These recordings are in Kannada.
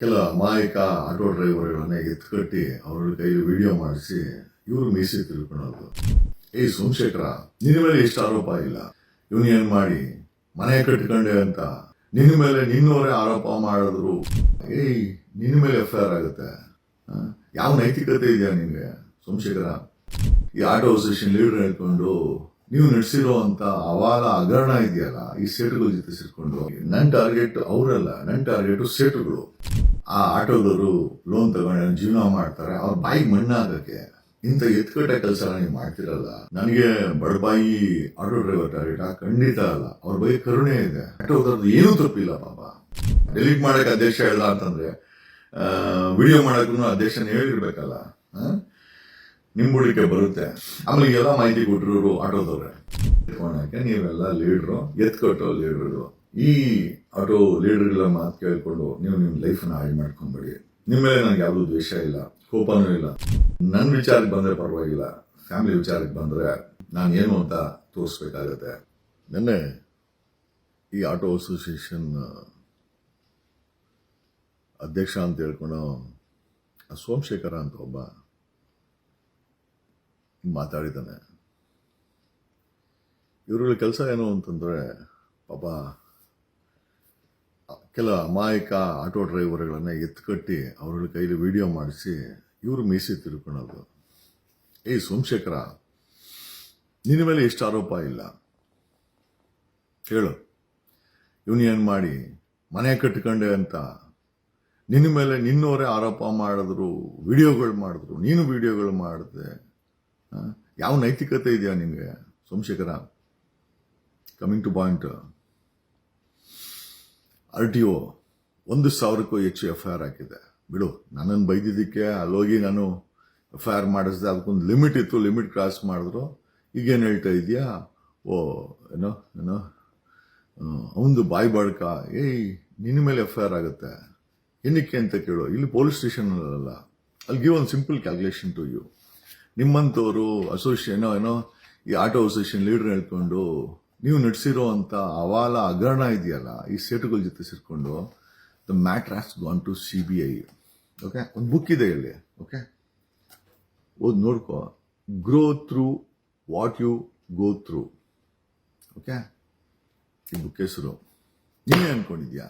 ಕೆಲ ಅಮಾಯಕ ಆಟೋ ಡ್ರೈವರ್ಗಳನ್ನ ಎತ್ಕಟ್ಟಿ ಅವ್ರ ಕೈಲಿ ವಿಡಿಯೋ ಮಾಡಿಸಿ ಇವರು ಮೀಸಿ ತಿಳ್ಕೊಳೋದು ಏಯ್ ಸೋಮಶೇಖರ ನಿನ್ನ ಮೇಲೆ ಎಷ್ಟು ಆರೋಪ ಇಲ್ಲ? ಯೂನಿಯನ್ ಮಾಡಿ? ಮನೆ ಕಟ್ಟಿಕೊಂಡೆ ಅಂತ. ನಿನ್ನ ಮೇಲೆ ನಿನ್ನವರೇ ಆರೋಪ ಮಾಡಿದ್ರು. ಏಯ್ ನಿನ್ನ ಮೇಲೆ ಎಫ್ ಆರ್ ಆಗುತ್ತೆ ಯಾವ ನೈತಿಕತೆ ಇದೆಯಾ ನಿಮಗೆ ಸೋಮಶೇಖರ? ಈ ಆಟೋ ಅಸೋಸಿಯೇಷನ್ ಲೀಡರ್ ಹೇಳ್ಕೊಂಡು, ನೀವು ನಡೆಸಿರೋ ಅಂತ ಅವಾಲ ಹಗರಣ ಇದೆಯಲ್ಲ, ಈ ಸೇಟುಗಳ ಜೊತೆ ಸೇರ್ಕೊಂಡು. ನನ್ನ ಟಾರ್ಗೆಟ್ ಅವರಲ್ಲ ನನ್ನ ಟಾರ್ಗೆಟ್ ಸೇಟುಗಳು. ಆ ಆಟೋದವರು ಲೋನ್ ತಗೊಂಡು ಜೀವನ ಮಾಡ್ತಾರೆ. ಅವ್ರ ಬಾಯಿ ಮಣ್ಣಾಗಕ್ಕೆ ಇಂಥ ಎತ್ಕಟ್ಟ ಕೆಲಸ ನೀವು ಮಾಡ್ತಿರಲ್ಲ. ನನಗೆ ಬಡಬಾಯಿ ಆಟೋ ಡ್ರೈವರ್ ಟಾರ್ಗೆಟ್ ಖಂಡಿತ ಅಲ್ಲ. ಅವ್ರ ಬಗ್ಗೆ ಕರುಣೆ ಇದೆ. ಆಟೋದವ್ರದ್ದು ಏನೂ ತಪ್ಪಿಲ್ಲ ಪಾಪ. ಡೆಲಿಟ್ ಮಾಡಕ್ಕೆ ಆದೇಶ ಇಲ್ಲ ಅಂತಂದ್ರೆ ವಿಡಿಯೋ ಮಾಡಕ್ಕೂ ಅಧ್ಯಕ್ಷನ ಹೇಳಿರ್ಬೇಕಲ್ಲ. ಬುಡಕ್ಕೆ ಬರುತ್ತೆ. ಆಮೇಲೆ ಎಲ್ಲ ಮಾಹಿತಿ ಕೊಟ್ಟಿರೋರು ಆಟೋದವ್ರೆ. ನೀವೆಲ್ಲ ಲೀಡ್ರು ಎತ್ಕೊಟ್ಟು ಲೀಡ್ರು ಈ ಆಟೋ ಲೀಡರ್ಗಳ ಮಾತು ಕೇಳಿಕೊಂಡು ನೀವು ನಿಮ್ಮ ಲೈಫ್ನ ಹಾಳು ಮಾಡ್ಕೊಂಬೇಡಿ. ನಿಮ್ಮ ಮೇಲೆ ನನಗೆ ಯಾವುದೂ ದ್ವೇಷ ಇಲ್ಲ, ಕೋಪನೂ ಇಲ್ಲ. ನನ್ನ ವಿಚಾರಕ್ಕೆ ಬಂದರೆ ಪರವಾಗಿಲ್ಲ ಫ್ಯಾಮಿಲಿ ವಿಚಾರಕ್ಕೆ ಬಂದರೆ ನಾನು ಏನು ಅಂತ ತೋರಿಸ್ಬೇಕಾಗತ್ತೆ. ನೆನ್ನೆ ಈ ಆಟೋ ಅಸೋಸಿಯೇಷನ್ ಅಧ್ಯಕ್ಷ ಅಂತ ಹೇಳ್ಕೊಂಡು ಸೋಮಶೇಖರ ಅಂತ ಒಬ್ಬ ಮಾತಾಡಿದ್ದಾನೆ. ಇವರುಗಳ ಕೆಲಸ ಏನು ಅಂತಂದರೆ ಪಾಪ ಕೆಲ ಅಮಾಯಕ ಆಟೋ ಡ್ರೈವರ್ಗಳನ್ನ ಎತ್ತುಕಟ್ಟಿ ಅವರ ಕೈಲಿ ವಿಡಿಯೋ ಮಾಡಿಸಿ ಇವರು ಮೀಸಿ ತಿರ್ಕೊಳೋದು ಏ ಸೋಮಶೇಖರ, ನಿನ್ನ ಮೇಲೆ ಎಷ್ಟು ಆರೋಪ ಇಲ್ಲ. ಹೇಳು. ಯೂನಿಯನ್ ಮಾಡಿ? ಮನೆ ಕಟ್ಕೊಂಡೆ ಅಂತ. ನಿನ್ನ ಮೇಲೆ ನಿನ್ನವರೇ ಆರೋಪ ಮಾಡಿದ್ರು, ವಿಡಿಯೋಗಳು ಮಾಡಿದ್ರು, ನೀನು ವಿಡಿಯೋಗಳು ಮಾಡಿದೆ. ಯಾವ ನೈತಿಕತೆ ಇದೆಯಾ ನಿಮಗೆ Somashekhar? Coming to point. R T O ಒಂದು ಸಾವಿರಕ್ಕೂ ಹೆಚ್ಚು ಎಫ್ ಐ ಆರ್ ಹಾಕಿದೆ. ಬಿಡು, ನನ್ನನ್ನು ಬೈದಿದ್ದಕ್ಕೆ ಅಲ್ಲೋಗಿ ನಾನು ಎಫ್ ಐ ಆರ್ ಮಾಡಿಸಿದೆ, ಅದಕ್ಕೊಂದು ಲಿಮಿಟ್ ಇತ್ತು, ಲಿಮಿಟ್ ಕ್ರಾಸ್ ಮಾಡಿದ್ರು. ಈಗೇನು ಹೇಳ್ತಾ ಇದೆಯಾ? ಓ, ಏನೋ ಏನೋ ಅವನದು ಬಾಯಿ ಬಾಡ್ಕ ಏಯ್, ನಿನ್ನ ಮೇಲೆ ಎಫ್ ಐ ಆರ್ ಆಗುತ್ತೆ. ಏನಕ್ಕೆ ಅಂತ ಕೇಳು. ಇಲ್ಲಿ ಪೊಲೀಸ್ ಸ್ಟೇಷನ್ ಅಲ್ಲ ಅಲ್ಲಿ ಗಿವ್ ಒಂದು ಸಿಂಪಲ್ ಕ್ಯಾಲ್ಕುಲೇಷನ್ ಟು ಯು ನಿಮ್ಮಂಥವರು ಅಸೋಸಿಯೇಷನ್ ಏನೋ, ಈ ಆಟೋ ಅಸೋಸಿಯೇಷನ್ ಲೀಡರ್ ಹೇಳ್ಕೊಂಡು ನೀವು ನಡೆಸಿರೋ ಅಂಥ ಅವಾಲ ಹಗರಣ ಇದೆಯಲ್ಲ, ಈ ಸೇಟುಗಳ ಜೊತೆ ಸೇರಿಕೊಂಡು the matter has gone to C B I okay ಒಂದು ಬುಕ್ ಇದೆ ಇಲ್ಲಿ ಓಕೆ ಓದಿ ನೋಡ್ಕೋ. Grow through what you go through okay ಈ ಬುಕ್ ಹೆಸರು. ನೀನೇ ಅನ್ಕೊಂಡಿದ್ಯಾ?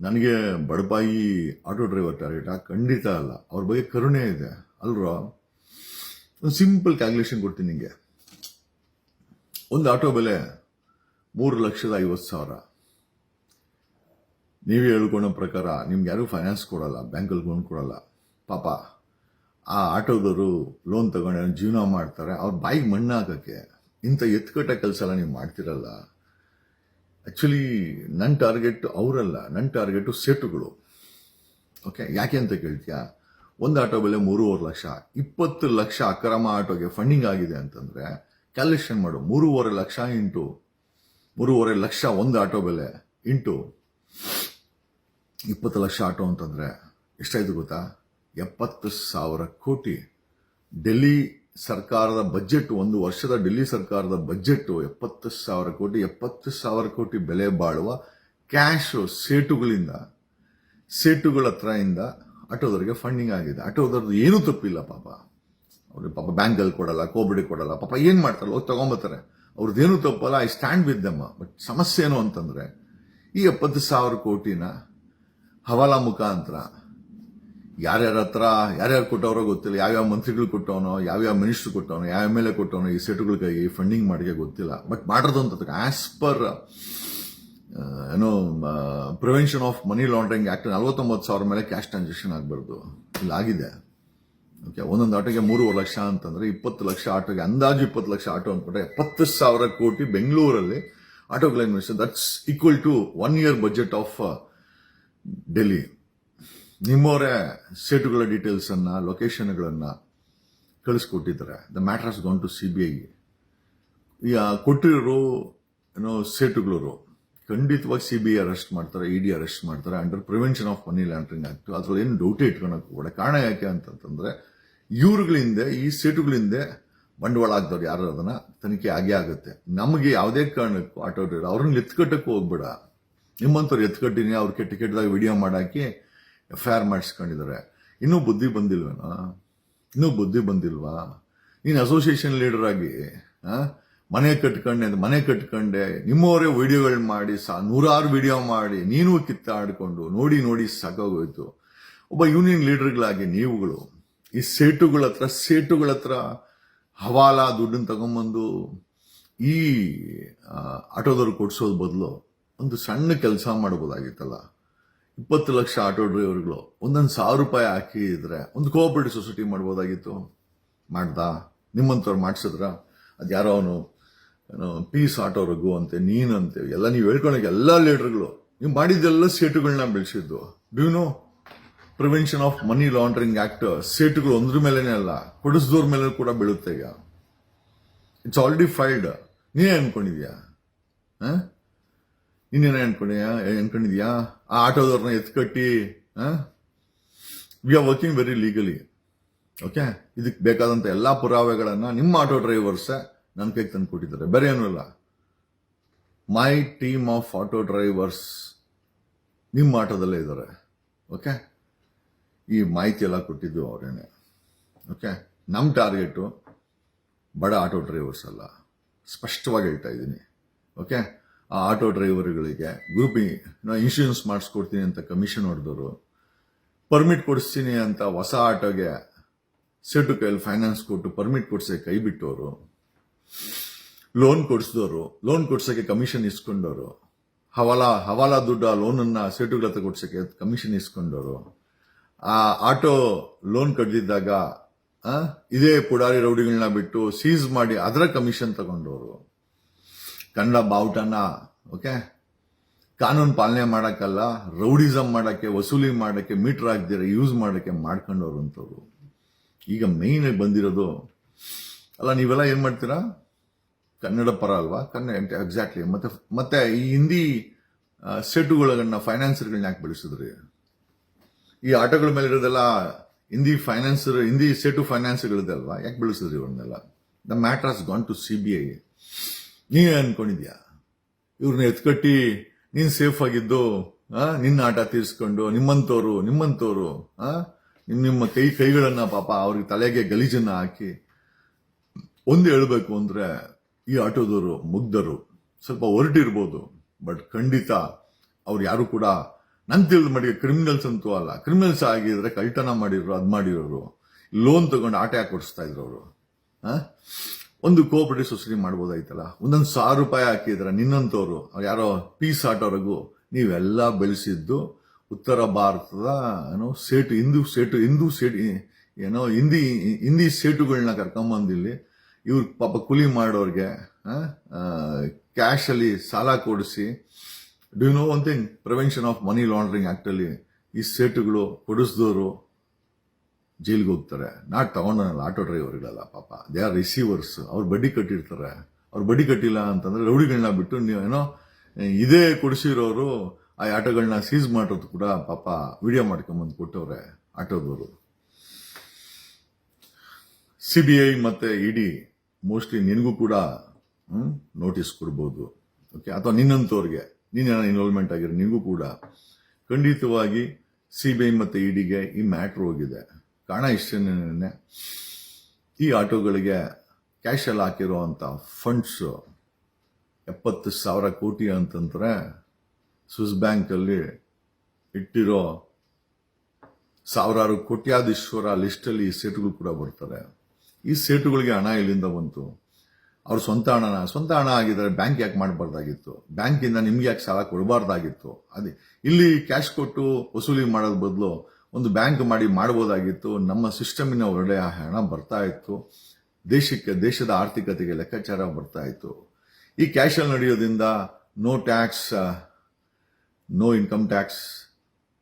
ನನಗೆ ಬಡಬಾಯಿ ಆಟೋ ಡ್ರೈವರ್ ಟಾರ್ಗೆಟ್ ಖಂಡಿತ ಅಲ್ಲ. ಅವ್ರ ಬಗ್ಗೆ ಕರುಣೆ ಇದೆ. ಅಲ್ರೋ? ಒಂದು ಸಿಂಪಲ್ ಕ್ಯಾಲ್ಕುಲೇಷನ್ ಕೊಡ್ತೀನಿ ನಿಮಗೆ ಒಂದು ಆಟೋ ಬೆಲೆ ಮೂರು ಲಕ್ಷದ ಐವತ್ತು ಸಾವಿರ. ನೀವೇ ಹೇಳ್ಕೊಳ್ಳೋ ಪ್ರಕಾರ ನಿಮ್ಗೆ ಯಾರೂ ಫೈನಾನ್ಸ್ ಕೊಡಲ್ಲ, ಬ್ಯಾಂಕಲ್ಲಿ ಲೋನ್ ಕೊಡಲ್ಲ. ಪಾಪ, ಆ ಆಟೋದವರು ಲೋನ್ ತಗೊಂಡು ಜೀವನ ಮಾಡ್ತಾರೆ, ಅವ್ರ ಬಾಯಿಗೆ ಮಣ್ಣು ಹಾಕೋಕ್ಕೆ. ಇಂಥ ಎತ್ಕಟ್ಟ ಕೆಲಸ ಎಲ್ಲ ನೀವು ಮಾಡ್ತಿರಲ್ಲ. ಆ್ಯಕ್ಚುಲಿ ನನ್ನ ಟಾರ್ಗೆಟ್ ಅವರಲ್ಲ, ನನ್ನ ಟಾರ್ಗೆಟು ಸೆಟ್ಗಳು ಓಕೆ ಯಾಕೆ ಅಂತ ಕೇಳ್ತೀಯಾ? ಒಂದು ಆಟೋ ಬೆಲೆ ಮೂರುವರೆ ಲಕ್ಷ, ಇಪ್ಪತ್ತು ಲಕ್ಷ ಅಕ್ರಮ ಆಟೋಗೆ ಫಂಡಿಂಗ್ ಆಗಿದೆ ಅಂತಂದ್ರೆ ಕ್ಯಾಲ್ಕುಲೇಷನ್ ಮಾಡು. ಮೂರುವರೆ ಲಕ್ಷ ಇಂಟು, ಮೂರುವರೆ ಲಕ್ಷ ಒಂದು ಆಟೋ ಬೆಲೆ ಇಂಟು ಇಪ್ಪತ್ತು ಲಕ್ಷ ಆಟೋ ಅಂತಂದರೆ ಎಷ್ಟಾಯಿತು ಗೊತ್ತಾ? ಎಪ್ಪತ್ತು ಸಾವಿರ ಕೋಟಿ. ಡೆಲ್ಲಿ ಸರ್ಕಾರದ ಬಜೆಟ್ ಒಂದು ವರ್ಷದ ಡೆಲ್ಲಿ ಸರ್ಕಾರದ ಬಜೆಟ್ ಎಪ್ಪತ್ತು ಸಾವಿರ ಕೋಟಿ, ಎಪ್ಪತ್ತು ಸಾವಿರ ಕೋಟಿ ಬೆಲೆ ಬಾಳುವ ಕ್ಯಾಶ್ ಸೇಟುಗಳಿಂದ ಸೇಟುಗಳ ಹತ್ರ ಇಂದ ಆಟೋದವರಿಗೆ ಫಂಡಿಂಗ್ ಆಗಿದೆ. ಆಟೋದವ್ರದ್ದು ಏನೂ ತಪ್ಪಿಲ್ಲ ಪಾಪ. ಅವ್ರಿಗೆ ಪಾಪ ಬ್ಯಾಂಕಲ್ಲಿ ಕೊಡಲ್ಲ, ಕೋಬಿಡಿ ಕೊಡಲ್ಲ, ಪಾಪ ಏನು ಮಾಡ್ತಾರೆ ಹೋಗಿ ತಗೊಂಬತ್ತಾರೆ ಅವ್ರದ್ದೇನು ತಪ್ಪಲ್ಲ I stand with them but ಸಮಸ್ಯೆ ಏನು ಅಂತಂದ್ರೆ, ಈ ಎಪ್ಪತ್ತು ಸಾವಿರ ಕೋಟಿನ ಹವಾಲಾ ಮುಖಾಂತರ ಯಾರ್ಯಾರ ಹತ್ರ, ಯಾರ್ಯಾರು ಕೊಟ್ಟವರೋ ಗೊತ್ತಿಲ್ಲ, ಯಾವ್ಯಾವ ಮಂತ್ರಿಗಳು ಕೊಟ್ಟವನೋ, ಯಾವ್ಯಾವ ಮಿನಿಸ್ಟರ್ ಕೊಟ್ಟವನೋ ಯಾವ ಎಂ ಎಲ್ ಎ ಕೊಟ್ಟವನೋ, ಈ ಸೆಟ್ಗಳ ಕೈಗೆ ಫಂಡಿಂಗ್ ಮಾಡಿಗೆ ಗೊತ್ತಿಲ್ಲ. ಬಟ್ ಮಾಡೋದು ಅಂತ ಆಸ್ ಪರ್ ಏನೋ prevention of money laundering act ನಲವತ್ತೊಂಬತ್ತು ಸಾವಿರ ಮೇಲೆ ಕ್ಯಾಶ್ ಟ್ರಾನ್ಸಾಕ್ಷನ್ ಆಗಬಾರ್ದು. ಇಲ್ಲಿ ಆಗಿದೆ ಓಕೆ ಒಂದೊಂದು ಆಟೋಗೆ ಮೂರುವರೆ ಲಕ್ಷ ಅಂತಂದರೆ ಇಪ್ಪತ್ತು ಲಕ್ಷ ಆಟೋಗೆ, ಅಂದಾಜು ಇಪ್ಪತ್ತು ಲಕ್ಷ ಆಟೋ ಅಂದ್ಕೊಂಡ್ರೆ ಎಪ್ಪತ್ತು ಸಾವಿರ ಕೋಟಿ ಬೆಂಗಳೂರಲ್ಲಿ ಆಟೋಗಳ invest that's equal to one year budget of Delhi ನಿಮ್ಮವರೇ ಸೇಟುಗಳ ಡೀಟೇಲ್ಸ್ ಲೊಕೇಶನ್ಗಳನ್ನು ಕಳಿಸ್ಕೊಟ್ಟಿದ್ದಾರೆ. The matter gone to C B I ಕೊಟ್ಟಿರೋ ಏನೋ ಸೇಟುಗಳವರು ಖಂಡಿತವಾಗಿ ಸಿ ಬಿ ಐ ಅರೆಸ್ಟ್ ಮಾಡ್ತಾರೆ ಇ ಡಿ ಅರೆಸ್ಟ್ ಮಾಡ್ತಾರೆ under prevention of money laundering act ಅದ್ರಲ್ಲಿ ಏನು ಡೌಟೇ ಇಟ್ಕೊಳಕ್ಕೆ ಕೂಡ ಕಾರಣ ಯಾಕೆ ಅಂತಂತಂದ್ರೆ, ಇವ್ರುಗಳಿಂದ, ಈ ಸೀಟುಗಳಿಂದ ಬಂಡವಾಳ ಆಗ್ದವ್ರು ಯಾರು ಅದನ್ನ ತನಿಖೆ ಆಗೇ ಆಗುತ್ತೆ. ನಮಗೆ ಯಾವುದೇ ಕಾರಣಕ್ಕೂ ಆಟೋ ಡ್ರೈವರ್ ಅವ್ರನ್ನ ಎತ್ಕಟ್ಟಕ್ಕೂ ಹೋಗ್ಬೇಡ. ನಿಮ್ಮಂಥವ್ರು ಎತ್ಕಟ್ಟಿನಿ ಅವ್ರಿಗೆ ಟಿಕೆಟ್ದಾಗ ವಿಡಿಯೋ ಮಾಡಾಕಿ ಎಫ್ ಐ ಆರ್ ಮಾಡಿಸ್ಕೊಂಡಿದ್ದಾರೆ. ಇನ್ನೂ ಬುದ್ಧಿ ಬಂದಿಲ್ವೇನೋ? ಇನ್ನೂ ಬುದ್ಧಿ ಬಂದಿಲ್ವಾ? ನೀನು ಅಸೋಸಿಯೇಷನ್ ಲೀಡರ್ ಆಗಿ ಮನೆ ಕಟ್ಕೊಂಡೆ ಅಂತ ಮನೆ ಕಟ್ಕೊಂಡೆ, ನಿಮ್ಮವರೇ ವಿಡಿಯೋಗಳು ಮಾಡಿ, ಸಾ ನೂರಾರು ವಿಡಿಯೋ ಮಾಡಿ, ನೀನು ಕಿತ್ತಾಡಿಕೊಂಡು ನೋಡಿ ನೋಡಿ ಸಾಕಾಗೋಯ್ತು. ಒಬ್ಬ ಯೂನಿಯನ್ ಲೀಡರ್ಗಳಾಗಿ ನೀವುಗಳು, ಈ ಸೇಟುಗಳ ಹತ್ರ ಸೇಟುಗಳ ಹತ್ರ ಹವಾಲ ದುಡ್ಡನ್ನು ತಗೊಂಬಂದು ಈ ಆಟೋದವ್ರು ಕೊಡಿಸೋದು ಬದಲು ಒಂದು ಸಣ್ಣ ಕೆಲಸ ಮಾಡ್ಬೋದಾಗಿತ್ತಲ್ಲ. ಇಪ್ಪತ್ತು ಲಕ್ಷ ಆಟೋ ಡ್ರೈವರ್ಗಳು, ಒಂದೊಂದು ಸಾವಿರ ರೂಪಾಯಿ ಹಾಕಿ ಇದ್ರೆ ಒಂದು ಕೋಆಪರೇಟಿವ್ ಸೊಸೈಟಿ ಮಾಡ್ಬೋದಾಗಿತ್ತು. ಮಾಡ್ದಾ? ನಿಮ್ಮಂಥವ್ರು ಮಾಡಿಸಿದ್ರ? ಅದು ಯಾರೋ ಅವನು ಪೀಸ್ ಆಟೋ ರಘು ಅಂತೆ ನೀನಂತೆ ಎಲ್ಲ ನೀವು ಹೇಳ್ಕೊಳಕ್ಕೆ ಎಲ್ಲ ಲೀಡರ್ಗಳು ನೀವು ಮಾಡಿದ್ದೆಲ್ಲ ಸೇಟುಗಳನ್ನ ಬೆಳೆಸಿದ್ದು. Do know prevention of money laundering act ಸೇಟುಗಳು ಒಂದ್ರ ಮೇಲೇನೆ ಅಲ್ಲ ಕೊಡಿಸಿದವ್ರ ಮೇಲೆ ಕೂಡ ಬೀಳುತ್ತೆ ಈಗ. ಇಟ್ಸ್ ಆಲ್ರೆಡಿ ಫೈಲ್ಡ್ ನೀನೇ ಅನ್ಕೊಂಡಿದ್ಯಾ? ನೀನೇನೇ ಅನ್ಕೊಂಡಿದ್ಯಾ ಅನ್ಕೊಂಡಿದ್ಯಾ? ಆ ಆಟೋದವ್ರನ್ನ ಎತ್ಕಟ್ಟಿ we are working very legally okay ಇದಕ್ಕೆ ಬೇಕಾದಂಥ ಎಲ್ಲ ಪುರಾವೆಗಳನ್ನು ನಿಮ್ಮ ಆಟೋ ಡ್ರೈವರ್ಸ್ ನನ್ನ ಕೈಗೆ ತಂದು ಕೊಟ್ಟಿದ್ದಾರೆ. ಬೇರೆ ಏನೂ ಇಲ್ಲ. My team of auto drivers ನಿಮ್ಮ ಆಟೋದಲ್ಲೇ ಇದ್ದಾರೆ. ಓಕೆ ಈ ಮಾಹಿತಿ ಎಲ್ಲ ಕೊಟ್ಟಿದ್ದು ಅವರೇನೆ. ಓಕೆ ನಮ್ಮ ಟಾರ್ಗೆಟು ಬಡ ಆಟೋ ಡ್ರೈವರ್ಸ್ ಅಲ್ಲ. ಸ್ಪಷ್ಟವಾಗಿ ಹೇಳ್ತಾ ಇದ್ದೀನಿ. ಓಕೆ ಆ ಆಟೋ ಡ್ರೈವರ್ಗಳಿಗೆ ಗ್ರೂಪಿಂಗ್ ಇನ್ಶೂರೆನ್ಸ್ ಮಾಡಿಸ್ಕೊಡ್ತೀನಿ ಅಂತ ಕಮಿಷನ್ ಹೊಡೆದವರು ಪರ್ಮಿಟ್ ಕೊಡಿಸ್ತೀನಿ ಅಂತ ಹೊಸ ಆಟೋಗೆ ಸೆಟು ಕೈಯಲ್ಲಿ ಫೈನಾನ್ಸ್ ಕೊಟ್ಟು ಪರ್ಮಿಟ್ ಕೊಡಿಸಿ ಕೈ ಬಿಟ್ಟವರು ಲೋನ್ ಕೊಡಿಸಿದವರು ಲೋನ್ ಕೊಡ್ಸೋಕ್ಕೆ ಕಮಿಷನ್ ಇಸ್ಕೊಂಡವರು, ಹವಾಲಾ, ಹವಾಲ ದುಡ್ಡು ಆ ಲೋನನ್ನ ಸೇಟುಗಳ ಕೊಡ್ಸಕ್ಕೆ ಕಮಿಷನ್ ಇಸ್ಕೊಂಡವರು. ಆ ಆಟೋ ಲೋನ್ ಕಡ್ದಿದ್ದಾಗ ಇದೇ ಪುಡಾರಿ ರೌಡಿಗಳನ್ನ ಬಿಟ್ಟು ಸೀಸ್ ಮಾಡಿ ಅದರ ಕಮಿಷನ್ ತಗೊಂಡವರು. ಕನ್ನಡ ಬಾವುಟನ ಓಕೆ ಕಾನೂನು ಪಾಲನೆ ಮಾಡೋಕ್ಕಲ್ಲ ರೌಡಿಸಮ್ ಮಾಡಕ್ಕೆ, ವಸೂಲಿ ಮಾಡಕ್ಕೆ, ಮೀಟರ್ ಹಾಕ್ದಿರ ಯೂಸ್ ಮಾಡಕ್ಕೆ ಮಾಡ್ಕೊಂಡವರು ಅಂತವ್ರು. ಈಗ ಮೇಯ್ನಾಗಿ ಬಂದಿರೋದು ಅಲ್ಲ, ನೀವೆಲ್ಲ ಏನು ಮಾಡ್ತೀರಾ? ಕನ್ನಡ ಪರ ಅಲ್ವಾ? ಕನ್ನಡ ಎಕ್ಸಾಕ್ಟ್ಲಿ ಮತ್ತೆ ಮತ್ತೆ ಈ ಹಿಂದಿ ಸೆಟ್ಗಳನ್ನ ಫೈನಾನ್ಸರ್ಗಳನ್ನ ಯಾಕೆ ಬೆಳೆಸಿದ್ರಿ? ಈ ಆಟೋಗಳ ಮೇಲೆ ಇರೋದೆಲ್ಲ ಹಿಂದಿ ಫೈನಾನ್ಸರ್ ಹಿಂದಿ ಸೆಟು ಫೈನಾನ್ಸ್ಗಳಿದೆ ಅಲ್ವಾ? ಯಾಕೆ ಬೆಳೆಸಿದ್ರಿ ಇವ್ರನ್ನೆಲ್ಲ? The matter has gone to C B I ನೀ ಅನ್ಕೊಂಡಿದ್ಯಾ? ಇವ್ರನ್ನ ಎತ್ಕಟ್ಟಿ, ನೀನ್ ಸೇಫ್ ಆಗಿದ್ದು ನಿನ್ನ ಆಟ ತೀರಿಸ್ಕೊಂಡು, ನಿಮ್ಮಂತವ್ರು ನಿಮ್ಮಂತವ್ರು ನಿಮ್ಮ ನಿಮ್ಮ ಕೈ, ಕೈಗಳನ್ನ ಪಾಪ ಅವ್ರಿಗೆ ತಲೆಗೆ ಗಲೀಜನ್ನ ಹಾಕಿ ಒಂದು ಹೇಳ್ಬೇಕು ಅಂದ್ರೆ ಈ ಆಟೋದವರು ಮುಗ್ಧರು. ಸ್ವಲ್ಪ ಹೊರಟಿರ್ಬೋದು. ಬಟ್ ಖಂಡಿತ ಅವ್ರು ಯಾರು ಕೂಡ ನನ್ ತಿಳಿದ ಮಟ್ಟಿಗೆ ಕ್ರಿಮಿನಲ್ಸ್ ಅಂತೂ ಅಲ್ಲ. ಕ್ರಿಮಿನಲ್ಸ್ ಆಗಿದ್ರೆ ಕಳ್ತನ ಮಾಡಿದ್ರು ಅದ್ ಮಾಡಿರೋರು. ಲೋನ್ ತಗೊಂಡು ಆಟ ಯಾಕೆ ಕೊಡಿಸ್ತಾ ಇದ್ರು ಅವರು ಒಂದು ಕೋಆಪರೇಟಿವ್ ಸೊಸೈಟಿ ಮಾಡ್ಬೋದಾಯ್ತಲ್ಲ. ಒಂದೊಂದು ಸಾವಿರ ರೂಪಾಯಿ ಹಾಕಿದ್ರೆ ನಿನ್ನಂತವ್ರು, ಅವ್ರು ಯಾರೋ ಪೀಸ್ ಆಟೋವರೆಗೂ ನೀವೆಲ್ಲ ಬೆಳೆಸಿದ್ದು ಉತ್ತರ ಭಾರತದ, ಏನೋ ಸೇಟು, ಹಿಂದೂ ಸೇಟು ಹಿಂದೂ ಸೇಟು, ಏನೋ ಹಿಂದಿ ಹಿಂದಿ ಸೇಟುಗಳನ್ನ ಕರ್ಕೊಂಬಂದಿಲ್ಲಿ ಇವ್ರ ಪಾಪ ಕೂಲಿ ಮಾಡೋರಿಗೆ ಕ್ಯಾಶ್ ಅಲ್ಲಿ ಸಾಲ ಕೊಡಿಸಿ do know one thing prevention of money laundering act ಅಲ್ಲಿ ಈ ಸೇಟುಗಳು ಕೊಡಿಸಿದವರು ಜೈಲ್ಗೆ ಹೋಗ್ತಾರೆ. ನಾಟ್ ತಗೊಂಡನಲ್ಲ ಆಟೋ ಡ್ರೈವರ್ಗಳಲ್ಲ ಪಾಪ. ದೇ ಆರ್ ರಿಸೀವರ್ಸ್ ಅವ್ರು ಬಡ್ಡಿ ಕಟ್ಟಿರ್ತಾರೆ. ಅವ್ರು ಬಡ್ಡಿ ಕಟ್ಟಿಲ್ಲ ಅಂತಂದ್ರೆ ರೌಡಿಗಳನ್ನ ಬಿಟ್ಟು ನೀವು ಏನೋ ಇದೇ ಕೊಡಿಸಿರೋರು ಆ ಆಟೋಗಳನ್ನ ಸೀಸ್ ಮಾಡೋದು ಕೂಡ ಪಾಪ ವಿಡಿಯೋ ಮಾಡ್ಕೊಂಬಂದು ಕೊಟ್ಟವ್ರೆ ಆಟೋದವರು. ಸಿ ಬಿ ಐ ಮತ್ತೆ ಇಡಿ ಮೋಸ್ಟ್ಲಿ ನಿನಗೂ ಕೂಡ ನೋಟಿಸ್ ಕೊಡ್ಬೋದು. ಓಕೆ ಅಥವಾ ನಿನ್ನಂತವ್ರಿಗೆ ನೀನೇನೋ ಇನ್ವಾಲ್ವ್ಮೆಂಟ್ ಆಗಿರೋ ನಿನಗೂ ಕೂಡ. ಖಂಡಿತವಾಗಿ ಸಿ ಬಿ ಐ ಮತ್ತೆ ಇಡಿಗೆ ಈ ಮ್ಯಾಟ್ರ್ ಹೋಗಿದೆ. ಕಾರಣ ಇಷ್ಟೇನೆ ಈ ಆಟೋಗಳಿಗೆ ಕ್ಯಾಶಲ್ಲಿ ಹಾಕಿರೋ ಅಂಥ ಫಂಡ್ಸು ಎಪ್ಪತ್ತು ಸಾವಿರ ಕೋಟಿ ಅಂತಂದರೆ ಸ್ವಿಸ್ ಬ್ಯಾಂಕ್ ಅಲ್ಲಿ ಇಟ್ಟಿರೋ ಸಾವಿರಾರು ಕೋಟ್ಯಾಧೀಶ್ವರ ಲಿಸ್ಟಲ್ಲಿ ಈ ಸೆಟ್ಗಳು ಕೂಡ ಬರ್ತಾರೆ. ಈ ಸೇಟುಗಳಿಗೆ ಹಣ ಎಲ್ಲಿಂದ ಬಂತು? ಅವ್ರ ಸ್ವಂತ ಹಣನ, ಸ್ವಂತ ಹಣ ಆಗಿದ್ರೆ ಬ್ಯಾಂಕ್ ಯಾಕೆ ಮಾಡಬಾರ್ದಾಗಿತ್ತು? ಬ್ಯಾಂಕಿಂದ ನಿಮ್ಗೆ ಯಾಕೆ ಸಾಲ ಕೊಡಬಾರ್ದಾಗಿತ್ತು? ಅದೇ, ಇಲ್ಲಿ ಕ್ಯಾಶ್ ಕೊಟ್ಟು ವಸೂಲಿ ಮಾಡೋದ್ ಬದಲು ಒಂದು ಬ್ಯಾಂಕ್ ಮಾಡಿ ಮಾಡಬಹುದಾಗಿತ್ತು ನಮ್ಮ ಸಿಸ್ಟಮಿನ ಹೊರಡೆ ಆ ಹಣ ಬರ್ತಾ ಇತ್ತು. ದೇಶಕ್ಕೆ, ದೇಶದ ಆರ್ಥಿಕತೆಗೆ ಲೆಕ್ಕಾಚಾರ ಬರ್ತಾ ಇತ್ತು. ಈ ಕ್ಯಾಶ್ ಅಲ್ಲಿ ನಡೆಯೋದ್ರಿಂದ no tax no income tax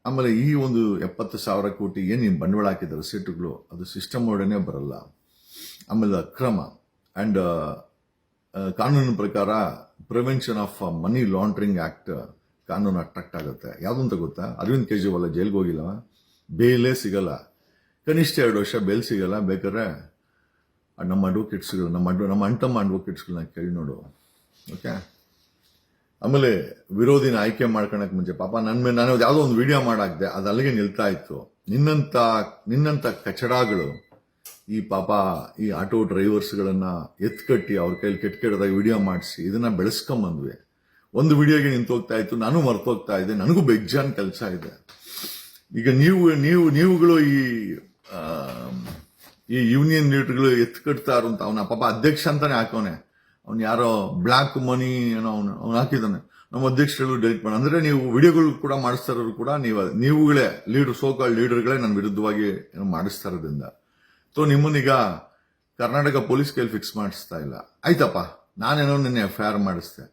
ಆಮೇಲೆ ಈ ಒಂದು ಎಪ್ಪತ್ತು ಸಾವಿರ ಕೋಟಿ ಏನು ಬಂಡವಾಳ ಹಾಕಿದ್ದಾರೆ ಸೀಟುಗಳು ಅದು ಸಿಸ್ಟಮ್ ಒಡನೆ ಬರಲ್ಲ. ಆಮೇಲೆ ಅಕ್ರಮ ಅಂಡ್ ಕಾನೂನಿನ ಪ್ರಕಾರ prevention of money laundering act ಕಾನೂನು ಅಟ್ರಾಕ್ಟ್ ಆಗುತ್ತೆ. ಯಾವ್ದು ಅಂತ ಗೊತ್ತಾ? ಅರವಿಂದ್ ಕೇಜ್ರಿವಾಲ್ ಜೈಲ್ಗೆ ಹೋಗಿಲ್ಲ ಬೇಲೇ ಸಿಗಲ್ಲ. ಕನಿಷ್ಠ ಎರಡು ವರ್ಷ ಬೇಲ್ ಸಿಗಲ್ಲ. ಬೇಕಾದ್ರೆ ನಮ್ಮ ಅಡ್ವೊಕೇಟ್ಸ್ಗಳು ನಮ್ಮ ಅಡ್ವ ನಮ್ಮ ಅಂಟಮ್ಮ ಅಡ್ವೊಕೇಟ್ಸ್ಗಳನ್ನ ಕೇಳಿ ನೋಡು. ಓಕೆ ಆಮೇಲೆ ವಿರೋಧಿನ ಆಯ್ಕೆ ಮಾಡ್ಕೊಳಕ್ ಮುಂಚೆ, ಪಾಪ ನನ್ನ ಮೇಲೆ ನಾನು ಯಾವುದೋ ಒಂದು ವಿಡಿಯೋ ಮಾಡಾಕ್ದೆ, ಅದು ಅಲ್ಲಿಗೆ ನಿಲ್ತಾ ಇತ್ತು. ನಿನ್ನಂತ ನಿನ್ನಂತ ಕಚಡಗಳು ಈ ಪಾಪ ಈ ಆಟೋ ಡ್ರೈವರ್ಸ್ಗಳನ್ನು ಎತ್ಕಟ್ಟಿ ಅವ್ರ ಕೈಲಿ ಕೆಟ್ಟ ಕೆಟ್ಟದಾಗ ವಿಡಿಯೋ ಮಾಡಿಸಿ, ಇದನ್ನ ಬೆಳೆಸ್ಕೊಂಬಂದ್ವಿ. ಒಂದು ವಿಡಿಯೋಗೆ ನಿಂತೋಗ್ತಾ ಇತ್ತು ನಾನು ಮರ್ತೋಗ್ತಾ ಇದ್ದೆ ನನಗೂ ಬೆಜ್ಜಾನ್ ಕೆಲಸ ಇದೆ. ಈಗ ನೀವು ನೀವು, ನೀವುಗಳು ಈ ಈ ಯೂನಿಯನ್ ಲೀಡರ್ಗಳು ಎತ್ಕಟ್ತಾ ಅಂತ ಅವನ ಪಾಪ ಅಧ್ಯಕ್ಷ ಅಂತಾನೆ ಹಾಕೋನೆ. ಅವ್ನು ಯಾರೋ ಬ್ಲಾಕ್ ಮನಿ ಏನೋ ಅವನು, ಅವ್ನು ಹಾಕಿದ್ದಾನೆ. ನಮ್ಮ ಅಧ್ಯಕ್ಷರು ಡೆಲಿಟ್ ಮಾಡಿ, ಅಂದ್ರೆ ನೀವು ವಿಡಿಯೋಗಳು ಕೂಡ ಮಾಡಿಸ್ತಾ ಇರೋರು ಕೂಡ ನೀವು, ನೀವುಗಳೇ ಲೀಡರ್ ಸೋಕಾಲ್ ಲೀಡರ್ಗಳೇ ನನ್ನ ವಿರುದ್ಧವಾಗಿ ಏನೋ ಮಾಡಿಸ್ತಾ ಇರೋದ್ರಿಂದ. ಸೊ ನಿಮ್ಮನ್ನೀಗ ಕರ್ನಾಟಕ ಪೊಲೀಸ್ ಕೈಲಿ ಫಿಕ್ಸ್ ಮಾಡಿಸ್ತಾ ಇಲ್ಲ. ಆಯ್ತಪ್ಪ, ನಾನೇನೋ ನಿನ್ನೆ ಎಫ್ ಐ ಆರ್ ಮಾಡಿಸ್ದೆ.